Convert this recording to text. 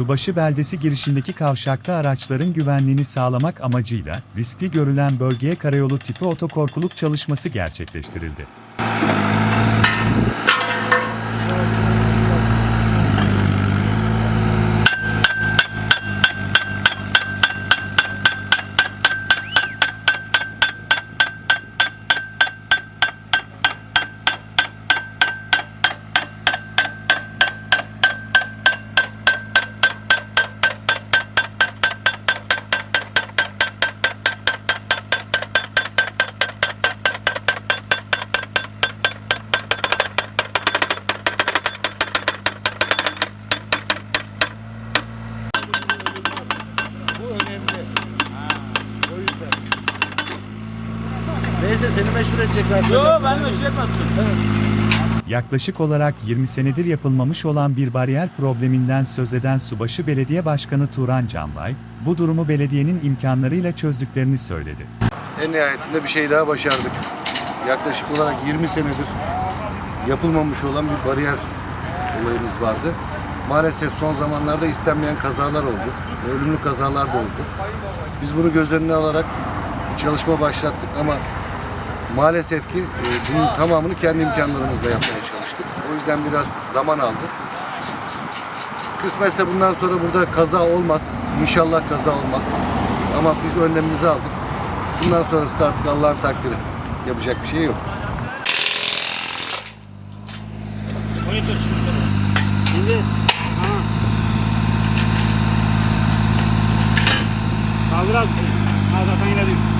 Subaşı beldesi girişindeki kavşakta araçların güvenliğini sağlamak amacıyla riskli görülen bölgeye karayolu tipi otokorkuluk çalışması gerçekleştirildi. Bu önemli. O yüzden. Neyse seni meşhur edecekler. Yo ben meşhur etmezsin. Yaklaşık olarak 20 senedir yapılmamış olan bir bariyer probleminden söz eden Subaşı Belediye Başkanı Turan Canbay, bu durumu belediyenin imkanlarıyla çözdüklerini söyledi. En nihayetinde bir şey daha başardık. Yaklaşık olarak 20 senedir yapılmamış olan bir bariyer olayımız vardı. Maalesef son zamanlarda istenmeyen kazalar oldu. Ölümlü kazalar da oldu. Biz bunu göz önüne alarak bir çalışma başlattık ama maalesef ki e, bunun tamamını kendi imkanlarımızla yapmaya çalıştık. O yüzden biraz zaman aldı. Kısmetse bundan sonra burada kaza olmaz. İnşallah kaza olmaz. Ama biz önlemimizi aldık. Bundan sonrası da artık Allah'ın takdiri. Yapacak bir şey yok. Monitör şimdi. Ha. Kaldır abi. Ha zaten yine değil.